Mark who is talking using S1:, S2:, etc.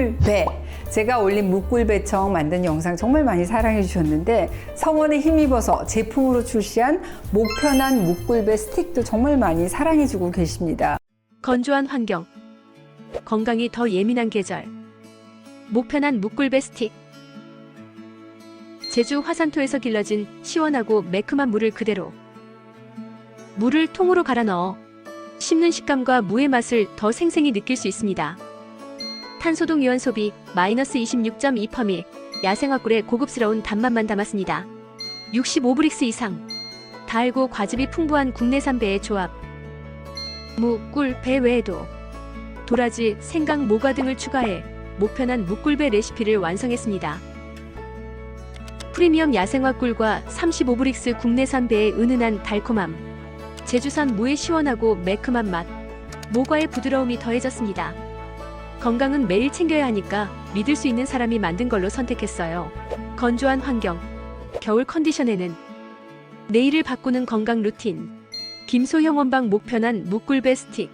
S1: 묵꿀배. 제가 올린 묵꿀배청 만든 영상 정말 많이 사랑해 주셨는데 성원에 힘입어서 제품으로 출시한 목편한 묵꿀배 스틱도 정말 많이 사랑해 주고 계십니다.
S2: 건조한 환경, 건강이 더 예민한 계절, 목편한 묵꿀배 스틱. 제주 화산토에서 길러진 시원하고 매콤한 물을 그대로 물을 통으로 갈아 넣어 씹는 식감과 무의 맛을 더 생생히 느낄 수 있습니다. 탄소동 이온 소비 마이너스 26.2%미 야생화꿀의 고급스러운 단맛만 담았습니다. 65브릭스 이상 달고 과즙이 풍부한 국내산 배의 조합 무, 꿀, 배 외에도 도라지, 생강, 모과 등을 추가해 목편한 묵꿀배 레시피를 완성했습니다. 프리미엄 야생화 꿀과 35브릭스 국내산 배의 은은한 달콤함, 제주산 무의 시원하고 매콤한 맛, 모과의 부드러움이 더해졌습니다. 건강은 매일 챙겨야 하니까 믿을 수 있는 사람이 만든 걸로 선택했어요. 건조한 환경, 겨울 컨디션에는 내일을 바꾸는 건강 루틴, 김소형 원방 목편한 묵꿀배 스틱,